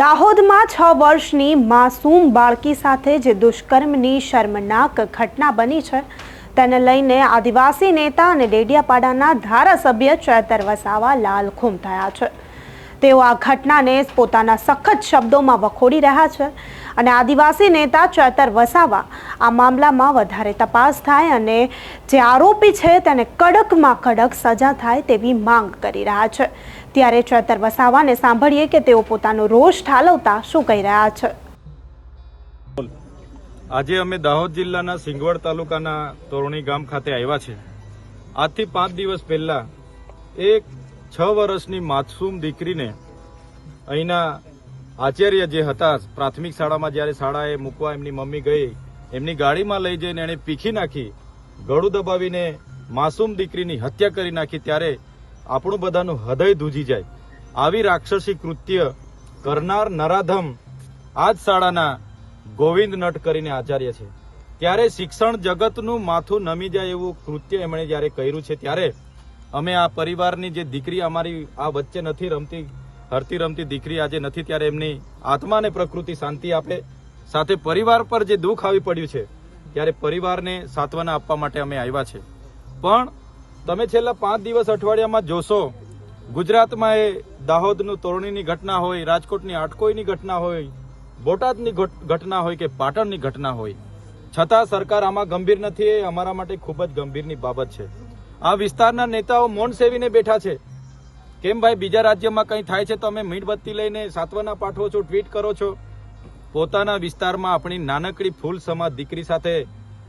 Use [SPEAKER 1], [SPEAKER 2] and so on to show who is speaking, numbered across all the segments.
[SPEAKER 1] દાહોદમાં છ વર્ષની માસૂમ બાળકી સાથે જે દુષ્કર્મની શર્મનાક ઘટના બની છે, તેને લઈને આદિવાસી નેતા અને ડેડિયાપાડાના ધારાસભ્ય ચેતર વસાવા લાલખુમ થયા છે. તેઓ આ ઘટનાને પોતાના સખત શબ્દોમાં વખોડી રહ્યા છે. અને આદિવાસી નેતા ચેતર વસાવા આ મામલામાં વધારે તપાસ થાય અને જે આરોપી છે તેને કડકમાં કડક સજા થાય તેવી માંગ કરી રહ્યા છે. ત્યારે ચેતર વસાવાને સાંભળીએ કે તેઓ પોતાનો રોષ ઠાલવતા શું કહી રહ્યા છે.
[SPEAKER 2] આજે અમે દાહોદ જિલ્લાના સિંગવડ તાલુકાના તોરણી ગામ ખાતે આવ્યા છે. આજથી પાંચ દિવસ પહેલા એક છ વર્ષની માસૂમ દીકરીને અહીંના આચાર્ય જે હતા, પ્રાથમિક શાળામાં જ્યારે શાળાએ મૂકવા એમની મમ્મી ગઈ, એમની ગાડીમાં લઈ જઈને એણે પીખી નાખી, ગળું દબાવીને માસૂમ દીકરીની હત્યા કરી નાખી ત્યારે આપણું બધાનું હૃદય ધૂજી જાય. આવી રાક્ષસી કૃત્ય કરનાર નરાધમ આ જ શાળાના ગોવિંદ નટ કરીને આચાર્ય છે. ત્યારે શિક્ષણ જગતનું માથું નમી જાય એવું કૃત્ય એમણે જ્યારે કર્યું છે, ત્યારે અમે આ પરિવારની જે દીકરી અમારી આ વચ્ચે નથી રમતી હરતી રમતી દીકરી આજે નથી ત્યારે એમની આત્માને પ્રકૃતિ શાંતિ આપે. સાથે પરિવાર પર જે દુઃખ આવી પડ્યું છે, ત્યારે પરિવારને સાંત્વના આપવા માટે અમે આવ્યા છે. પણ તમે છેલ્લા પાંચ દિવસ અઠવાડિયામાં જોશો, ગુજરાતમાં એ દાહોદનું તોરણીની ઘટના હોય, રાજકોટની આટકોઈની ઘટના હોય, બોટાદની ઘટના હોય કે પાટણની ઘટના હોય. છતાં સરકાર આમાં ગંભીર નથી, એ અમારા માટે ખૂબ જ ગંભીરની બાબત છે. આ વિસ્તારના નેતાઓ મૌન સેવીને બેઠા છે. કેમ ભાઈ, બીજા રાજ્યમાં કંઈ થાય છે તો અમે મીણબત્તી લઈને સાંત્વના પાઠવો છો ટ્વીટ કરો છો? પોતાના વિસ્તારમાં આપણી નાનકડી ફૂલ સમાજ દીકરી સાથે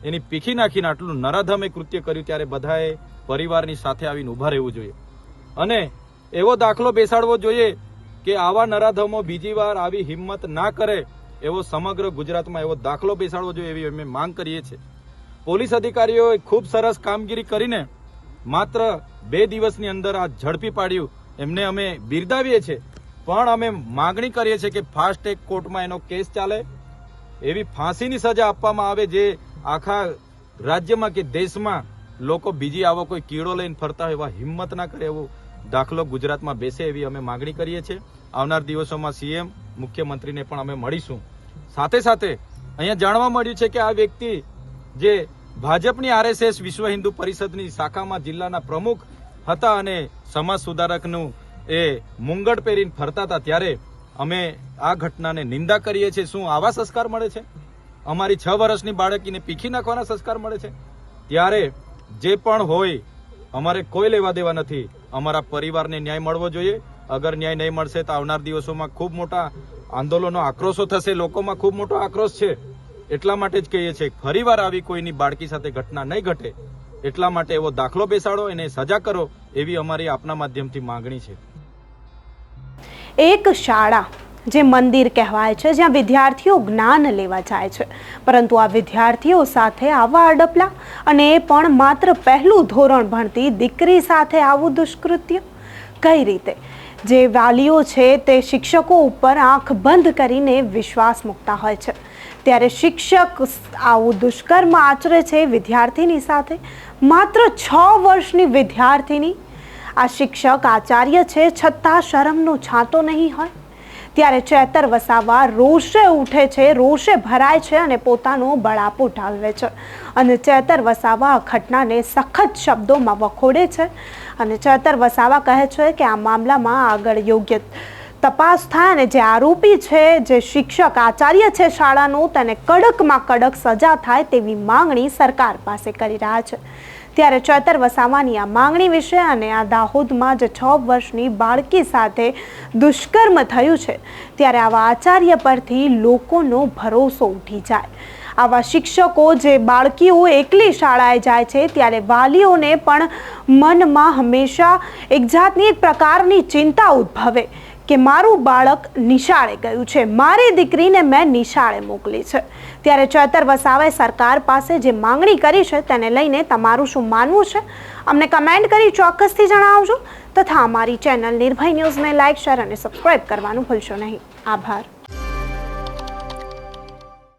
[SPEAKER 2] એની પીખી નાખીને આટલું નરાધમે કૃત્ય કર્યું ત્યારે બધાએ પરિવારની સાથે આવીને ઊભા રહેવું જોઈએ. અને એવો દાખલો બેસાડવો જોઈએ કે આવા નરાધમો બીજી વાર આવી હિંમત ના કરે એવો સમગ્ર ગુજરાતમાં એવો દાખલો બેસાડવો જોઈએ એવી અમે માંગ કરીએ છીએ. પોલીસ અધિકારીઓએ ખૂબ સરસ કામગીરી કરીને માત્ર બે દિવસની અંદર આ ઝડપી પાડ્યું. એમને અમે બિરદાવીએ છીએ. પણ અમે માગણી કરીએ છીએ કે ફાસ્ટ ટ્રેક કોર્ટમાં એનો કેસ ચાલે, એવી ફાંસીની સજા આપવામાં આવે જે આખા રાજ્યમાં કે દેશમાં લોકો બીજી આવો કોઈ કીડો લઈને ફરતા હોય એવા હિંમત ના કરે એવો દાખલો ગુજરાતમાં બેસે એવી અમે માગણી કરીએ છીએ. આવનાર દિવસોમાં સીએમ, મુખ્યમંત્રીને પણ અમે મળીશું. સાથે સાથે અહીંયા જાણવા મળ્યું છે કે આ વ્યક્તિ જે ભાજપની આરએસએસ વિશ્વ હિન્દુ પરિષદની શાખામાં જિલ્લાના પ્રમુખ હતા અને સમાજ સુધારકનું એ મુંગળ પહેરીને ફરતા હતા, ત્યારે અમે આ ઘટનાને નિંદા કરીએ છીએ. શું આવા સંસ્કાર મળે છે? અમારી છ વર્ષની બાળકીને પીખી નાખવાના સંસ્કાર મળે છે? ત્યારે જે પણ હોય, અમારે કોઈ લેવા દેવા નથી. અમારા પરિવારને ન્યાય મળવો જોઈએ. અગર ન્યાય નહીં મળશે તો આવનાર દિવસોમાં ખૂબ મોટા આંદોલનો આક્રોશો થશે, લોકોમાં ખૂબ મોટો આક્રોશ છે. એટલા માટે જ કહીએ છીએ, ફરીવાર આવી કોઈની બાળકી સાથે ઘટના નહીં ઘટે. એટલા માટે એવો દાખલો બેસાડો, એને સજા કરો એવી અમારી આપના માધ્યમથી માંગણી છે.
[SPEAKER 1] એક શાળા જે મંદિર કહેવાય છે, જ્યાં વિદ્યાર્થીઓ જ્ઞાન લેવા જાય છે. પરંતુ આ વિદ્યાર્થીઓ સાથે આવા અડપલા અને એ પણ માત્ર પહેલું ધોરણ ભણતી દીકરી સાથે આવું દુષ્કૃત્ય? કઈ રીતે? જે વાલીઓ છે તે શિક્ષકો ઉપર આંખ બંધ કરીને વિશ્વાસ મૂકતા હોય છે. ત્યારે શિક્ષક આવું દુષ્કર્મ આચરે છે વિદ્યાર્થીની સાથે. માત્ર છ વર્ષની વિદ્યાર્થીની આ શિક્ષક આચાર્ય છે, છતાં શરમનો છાંતો નહીં હોય. ત્યારે ચેતર વસાવા રોષે ઉઠે છે, રોષે ભરાય છે અને પોતાનો બળાપો ઢાલવે છે. અને ચેતર વસાવા આ ઘટનાને સખત શબ્દોમાં વખોડે છે. અને ચેતર વસાવા કહે છે કે આ મામલામાં આગળ યોગ્ય તપાસ થાય અને જે આરોપી છે, જે શિક્ષક આચાર્ય છે શાળાનું, તેને કડકમાં કડક સજા થાય તેવી માંગણી સરકાર પાસે કરી રહ્યા છે. ત્યારે ચેતર વસાવાની આ માંગણી વિશે અને આ દાહોદમાં જે છ વર્ષની બાળકી સાથે દુષ્કર્મ થયું છે, ત્યારે આવા આચાર્ય પરથી લોકોનો ભરોસો ઉઠી જાય. આવા શિક્ષકો જે બાળકીઓ એકલી શાળાએ જાય છે, ત્યારે વાલીઓને પણ મનમાં હંમેશા એક જાતની એક પ્રકારની ચિંતા ઉદ્ભવે. કે મારું બાળક નિશાળે ગયું છે. મારી દીકરીને મેં નિશાળે મોકલી છે. ત્યારે ચેતર વસાવાએ સરકાર પાસે જે માંગણી કરી છે તેને લઈને તમારું શું માનવું છે? અમને કમેન્ટ કરી ચોક્કસથી જણાવજો. તથા અમારી ચેનલ નિર્ભય ન્યૂઝને લાઇક શેર અને સબસ્ક્રાઇબ કરવાનું ભૂલશો નહીં. આભાર.